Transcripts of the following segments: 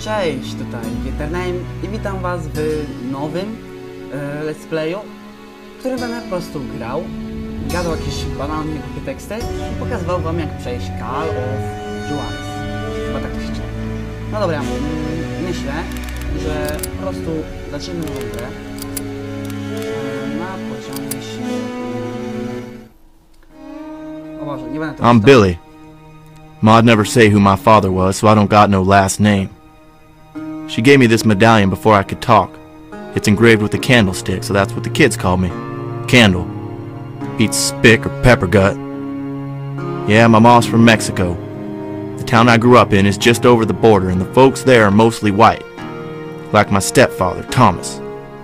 Cześć, tutaj Gittername i witam was w nowym e, let's playu, w którym będę po prostu grał, gadał jakieś banalne głupie teksty i pokazywał wam jak przejść Call of Juarez. Chyba tak to się czyta. No dobra, mm, myślę, że po prostu zaczniemy nową grę e, na poziomie się... O Boże, nie będę tego I'm czytał. Billy. Ma'd never say who my father was, so I don't got no last name. She gave me this medallion before I could talk. It's engraved with a candlestick, so that's what the kids call me. Candle. Beats spick or pepper gut. Yeah, my mom's from Mexico. The town I grew up in is just over the border, and the folks there are mostly white. Like my stepfather, Thomas.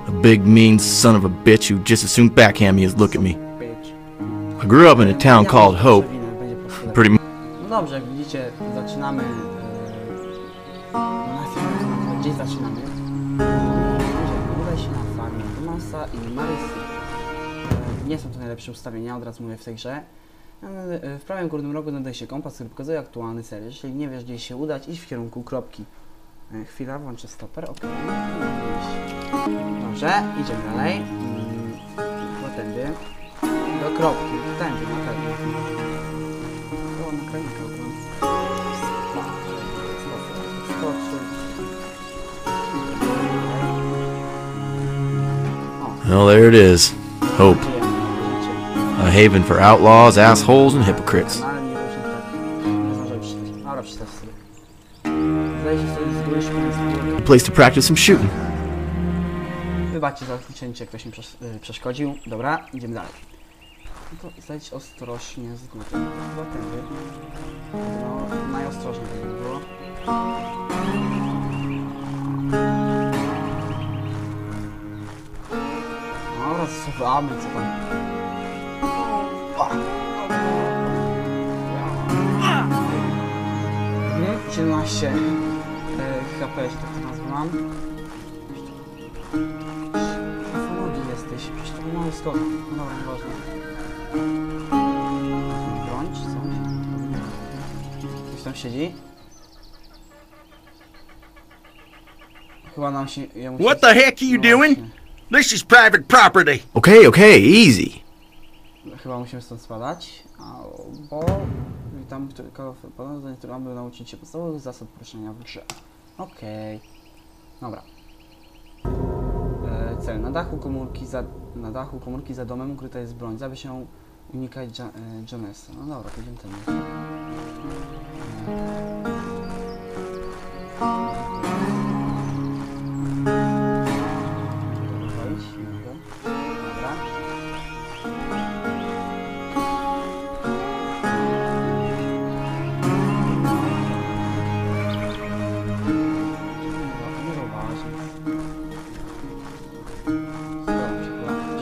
A big, mean son of a bitch who just as soon backhand me as look at me. I grew up in a town called Hope. przewinę, będzie po prostu lepiej. Pretty No widzicie, zaczynamy. Udaj się na farmę Tomasa i Marysy. E, nie są to najlepsze ustawienia, od razu mówię w tej grze. E, W prawym górnym rogu znajduje się kompas, który pokazuje aktualny cel. Jeśli nie wiesz, gdzie się udać, idź w kierunku kropki. E, Chwila, włączę stoper, ok. Dobrze, idziemy dalej. Chyba tędy. Do kropki, tędy na pewno. O, na krańka Well, there it is. Hope. A haven for outlaws, assholes, and hypocrites. A place to practice some shooting. Wybaczcie za jak ktoś mi przeszkodził. Dobra, idziemy dalej. No to zejdź ostrożnie z góry. Chyba tędy. No, najostrożniej by było. Zasuwamy, co tam. Mhm, 17 e, HP, że tak to nazwałam. Nogi jesteś, przecież to mały skok. No nieważne. Broń czy coś? Ktoś tam siedzi? Chyba nam się... się- What the heck are you No doing? właśnie. This is private property. Okay, okay, easy. Chyba musimy stąd spadać, albo... Witam tylko w ponodzeniu, który aby nauczyć się podstawowych zasad poruszania w grze. Okej. Dobra. E, cel. Na dachu komórki za, na dachu komórki za domem ukryta jest broń. Zaby się unikać ja, e, Jonesa. No dobra, pójdziemy. E,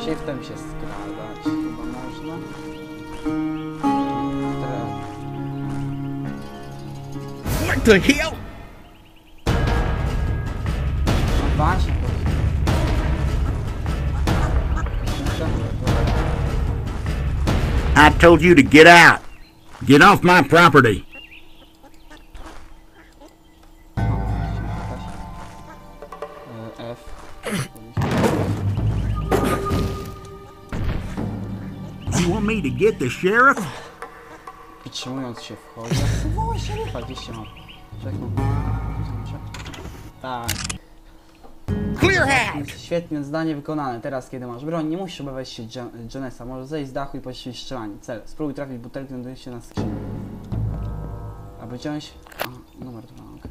się chyba shiftem się skradać. Chyba można. What the hell? no właśnie. I told you to get out. Get off my property. Me to get the sheriff? Wytrzymując się wchodzi. Zasypało się 20 mam. Czekaj. Tak. Clear out. Świetnie, zdanie wykonane. Teraz, kiedy masz broń, nie musisz obawiać się Jo- Jonesa. Możesz zejść z dachu i poświęcić strzelanie. Cel. Spróbuj trafić butelkę, znajdując się na skrzyni. Aby wziąć... A, numer dwa, okej.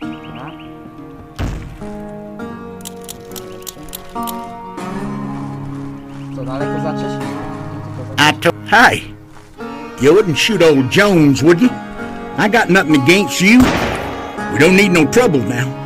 Dobra. Co, daleko zacząć? I told. Hey, you wouldn't shoot old Jones, would you? I got nothing against you. We don't need no trouble now.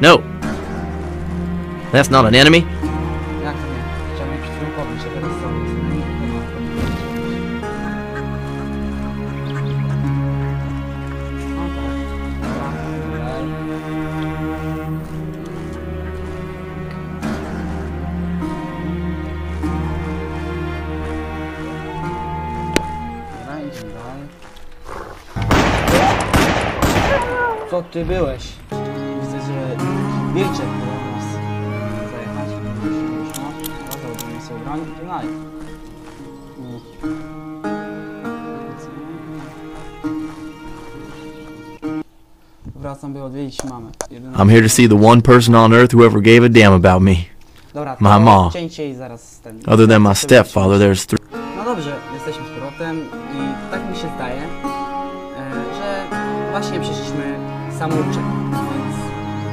No! That's not an enemy. Co ty byłeś? Widzę, że wilczek próbował nas zajechać. Już no, rozdałbym sobie broń i dalej. Wracam, by odwiedzić mamę. Jedyna- I'm here to see the one person on earth who ever gave a damn about me. Dobra, my to mom. Other than my stepfather, there's three. No dobrze, jesteśmy z powrotem i tak mi się zdaje, e, że właśnie przeszliśmy samouczek, więc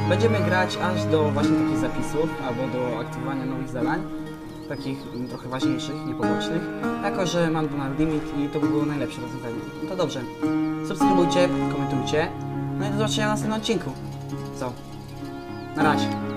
będziemy grać aż do właśnie takich zapisów albo do aktywowania nowych zadań, takich mm, trochę ważniejszych, niepobocznych, jako że mam Donald Limit i to by było najlepsze rozwiązanie. No to dobrze, subskrybujcie, komentujcie, no i do zobaczenia w następnym odcinku. Co? Na razie.